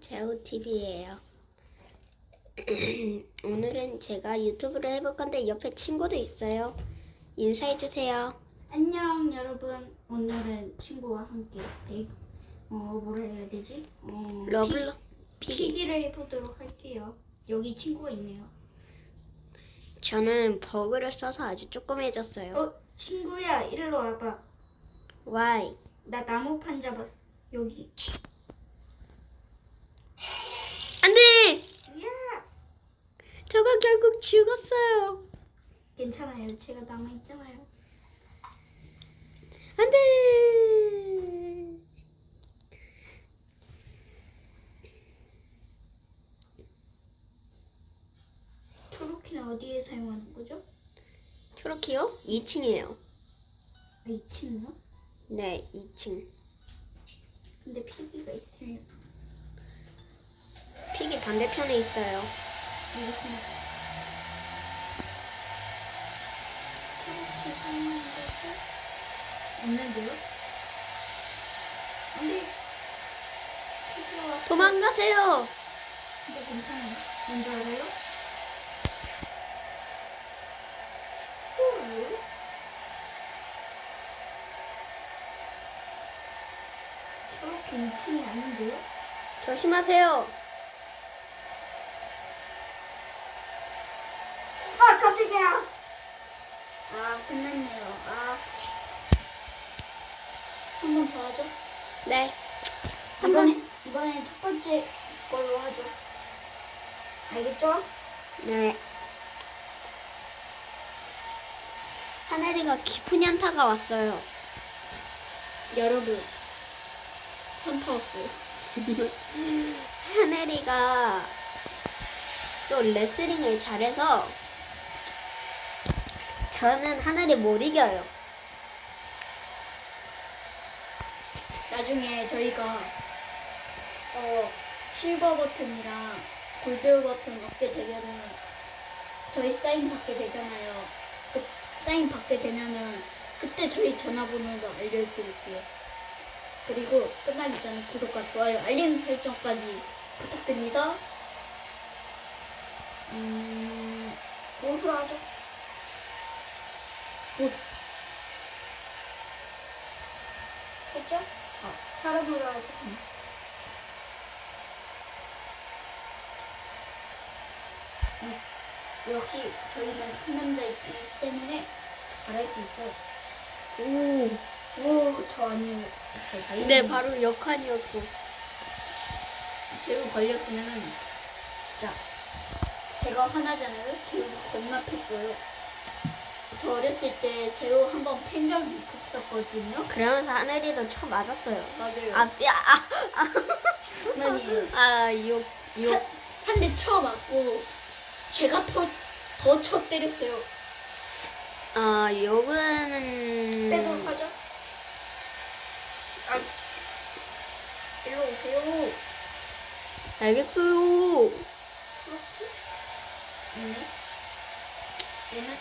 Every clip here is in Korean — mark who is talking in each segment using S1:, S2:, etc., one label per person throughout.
S1: 제우TV예요. 오늘은 제가 유튜브를 해볼 건데 옆에 친구도 있어요. 인사해주세요.
S2: 안녕 여러분 오늘은 친구와 함께 베이크 어 뭐라 해야 되지 어
S1: 러블러
S2: 피,
S1: 피기.
S2: 피기를 해보도록 할게요 여기 친구가 있네요
S1: 저는 버그를 써서 아주 조그매졌어요.
S2: 어 친구야 일로 와봐
S1: Why?
S2: 나 나무판 잡았어 여기
S1: 안돼!
S2: 야
S1: 저가 결국 죽었어요.
S2: 괜찮아요 제가 남아 있잖아요
S1: 안 돼!
S2: 초록키는 어디에 사용하는 거죠?
S1: 초록이요? 2층이에요.
S2: 아 2층이요?
S1: 네, 2층.
S2: 근데 피기가 있으면
S1: 픽이 반대편에 있어요.
S2: 알겠습니다 초록키 사용하는 거죠? 없는데요? 피기가 왔어
S1: 도망가세요!
S2: 근데 괜찮아요. 뭔지 알아요? 헐. 저렇게 2층이 아닌데요?
S1: 조심하세요.
S2: 아, 깜짝이야! 아, 끝났네요. 아. 한 번 더 하죠?
S1: 네. 한 번.
S2: 이번에, 이번엔 첫 번째 걸로 하죠. 알겠죠?
S1: 네. 하늘이가 깊은 현타가 왔어요.
S2: 여러분, 현타 왔어요.
S1: 하늘이가 또 레슬링을 잘해서 저는 하늘이 못 이겨요.
S2: 나중에 저희가 어 실버 버튼이랑 골드 버튼 얻게 되면은 저희 사인 받게 되잖아요. 그 사인 받게 되면은 그때 저희 전화번호도 알려드릴게요. 그리고 끝나기 전에 구독과 좋아요, 알림 설정까지 부탁드립니다. 음, 무엇으로 하죠? 못 했죠? 아, 사람으로 하죠. 음, 역시 저희는 상남자이기 때문에 잘할 수 있어요.
S1: 오.
S2: 오, 저 아니에요. 잘 달리는
S1: 네, 바로 역한이었어.
S2: 제우 걸렸으면은 진짜 제가 화나잖아요. 제우 겁나 팼어요. 저 어렸을 때 제우 한번 팬 적이 있었거든요.
S1: 그러면서 하늘이도 쳐 맞았어요.
S2: 맞아요.
S1: 아, 야, 아,
S2: 장난이에요.
S1: 아, 욕, 욕.
S2: 한 대 쳐 맞고 제가 더더 쳐 때렸어요.
S1: 아, 욕은.
S2: 빼도록 하죠. 아, 일로 오세요.
S1: 알겠어요.
S2: 얘는 얘는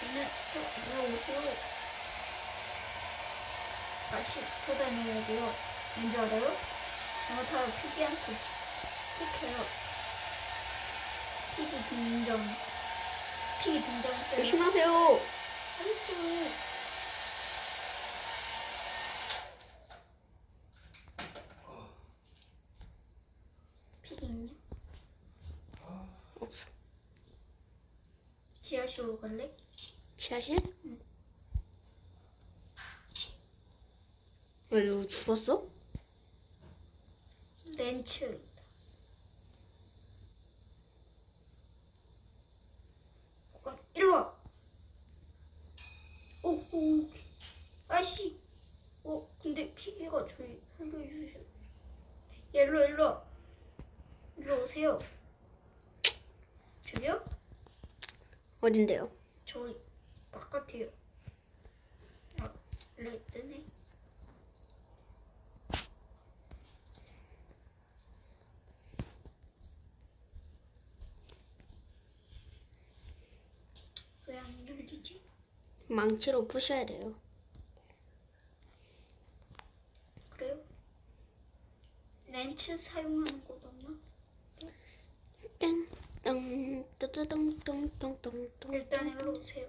S2: 쟤는 또 일로 오세요. 붙어 다녀야 돼요. 뭔지 알아요? 잘못하면 피기한테 치- 찍혀요. 피기 등정. 피기 등정했어요.
S1: 조심하세요.
S2: 잘했어요. 피기 있냐?
S1: 없어.
S2: 지하실로 갈래?
S1: 지하실? 왜 누구 죽었어?
S2: 렌츠. 어, 일로 와. 오, 오, 아씨. 어, 근데 피기가 저희 살려주세요. 야, 일로, 와, 일로 와. 일로 오세요. 저기요?
S1: 어딘데요?
S2: 저희 바깥이에요. 아, 레드네. 왜 안 열리지?
S1: 망치로 부셔야 돼요.
S2: 그래요? 렌 부츠 사용하는 곳 없나?
S1: 땡, 뚱뚜뚜뚱뚱뚱뚱뚱.
S2: 일단 일로 오세요.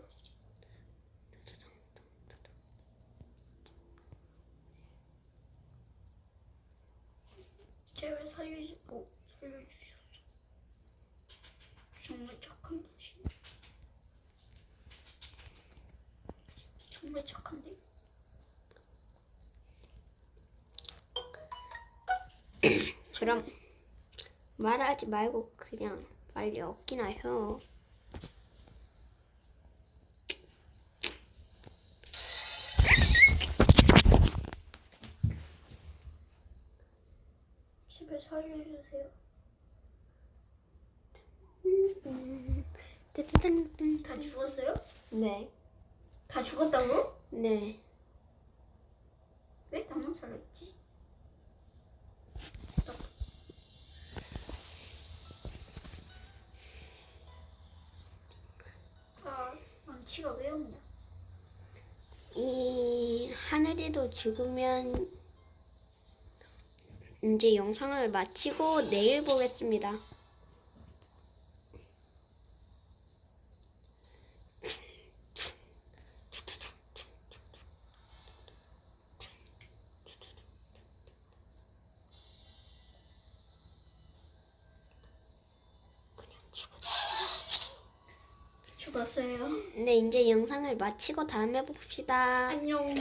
S2: 제발 살려주고 살려주셨어. 정말 착한 분이시네. 정말 착한데?
S1: 그럼 말하지 말고 그냥 빨리 얻기나 해.
S2: 제발 살려주세요.
S1: 뜨뜨뜨뜨.
S2: 다 죽었어요?
S1: 네.
S2: 다 죽었다고?
S1: 네.
S2: 왜 나만 살아있지? 아, 망치가 왜 없냐?
S1: 이 하늘이도 죽으면 이제 영상을 마치고 내일 보겠습니다.
S2: 죽었어요.
S1: 네, 이제 영상을 마치고 다음에 봅시다.
S2: 안녕.